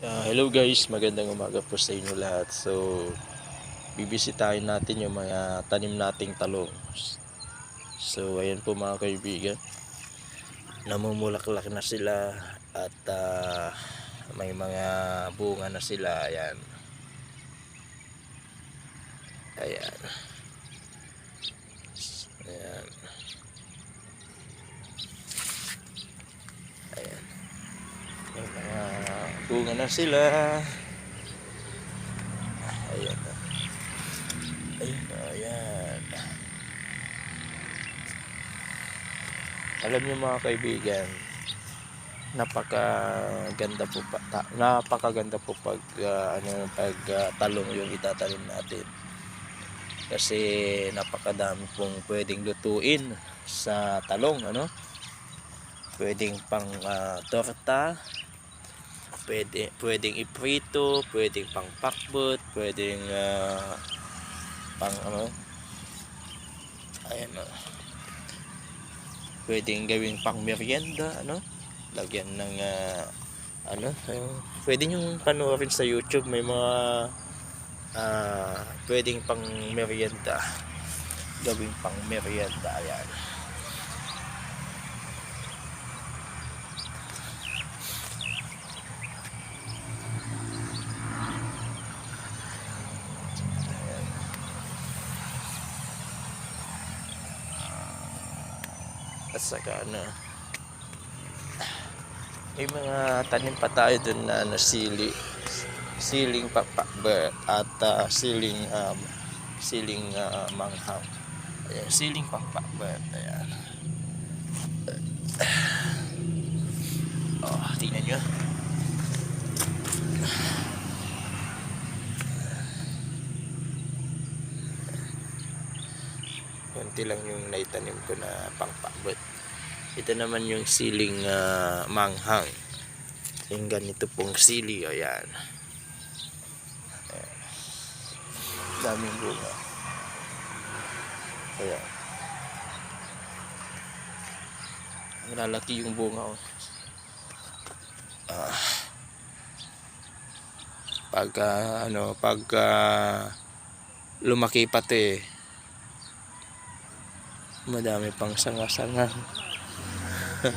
Ah, hello guys, magandang umaga po sa inyo lahat. So, bibisitahin natin yung mga tanim nating talong. So, ayan po mga kaibigan. Namumulaklak na sila at ah, may mga bunga na sila. Ayan. Ayan. Ayan. May mga bunga na sila. Ayan. Ayan, ayan. Alam niyo mga kaibigan, napakaganda po pa, napakaganda po pag ah, ano pag ah, talong yung itatanim natin. Kasi napakadami pong pwedeng lutuin sa talong, ano? Pwedeng pang ah, torta, pwede pwedeng iprito, pwedeng pang pakbot, pwedeng ah, pang ano ayan oh. Pwedeng gawing pang merienda, ano? Lagyan ng ah, ano, yung, pwede yung panoorin sa YouTube may mga ah, pwedeng pang merienda. Gawing pang merienda, ayan. At saka ano may mga tanim pa tayo dun na ano, sili siling papakber at ah, siling um, siling ah, manghang. Ayan, siling papakber ayan. Oh, tingnan nyo. Konti lang yung naitanim ko na pangpabot ito naman yung siling ah, manghang yung ganito pong sili o yan Ayan. daming bunga ayan ang lalaki yung bunga oh. ah. pagka ano pagka lumaki pati madami pang sanga-sanga @웃